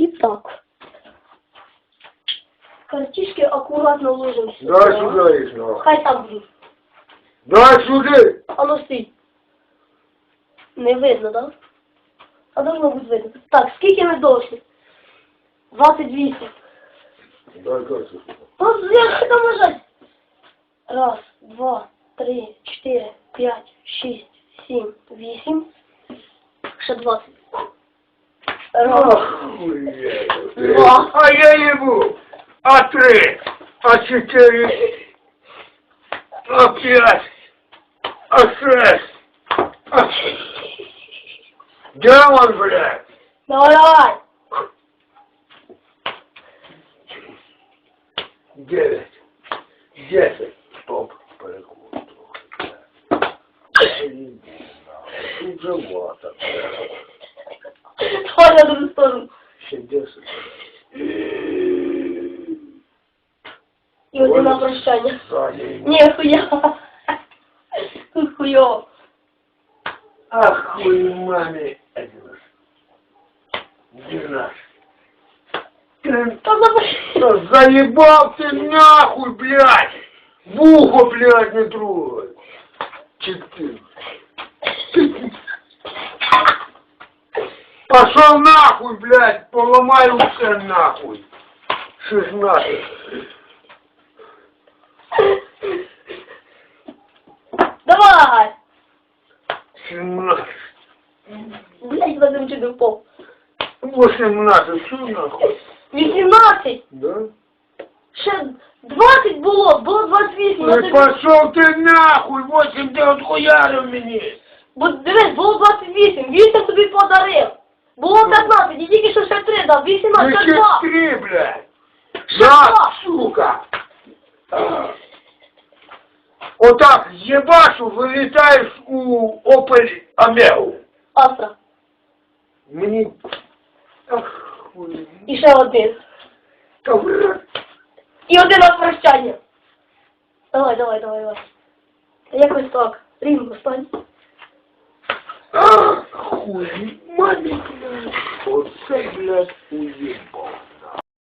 І так. Картишки акуратно ложимо сюди. Дай сюди їх, нахуй. Хай там будуть. Дай сюди. А ну стій. Не видно. Да? А должно бути видно. Так, скільки ми дошли? 28. Дай карту. Ну, як там лежать? Раз, два, три, чотири, п'ять, шість, сім, вісім. Ще двадцять. Раз, Охуєть. Два. А я ебу. А три. А чотири. А п'ять. А шесть. А... Де он, блядь? давай, давай. Дев'ять. Десять. Стоп. Перекур трохи. Тут живота. Давай на другу сторону. Ще десять. І один на прощання. Ззаді. Ні, хуя. Тут хуйово. Ах, хуй маме. Один раз. Двенадцать. Ты Та забери. что, заебал ты нахуй, блядь! В ухо, блядь, не трогай. Четыре. Пошел нахуй, блядь, поломаю все нахуй. Шестнадцать. Давай. Семнадцать. Блять, Вадим чуть впав. Восемнадцать. Что нахуй? 18. Да? Ще 20 було, було 28. Ну я пошел ты нахуй, восемь ты отхуярил мне. Бо дивись, було 28, 8 тобі подарив. дав, 18, ще Еще 2. три, блядь. Ще Да, 2. сука. Вот так ебашу, вылетаешь у Opel Омегу. Астра. Мне... Ах, хуй. І ще один. Да, блядь. І один на прощання. Давай, давай, давай, давай. Та Якось так. Рівно стань. Ах, хуй. Маме, блядь. Вот це, блядь, уебал.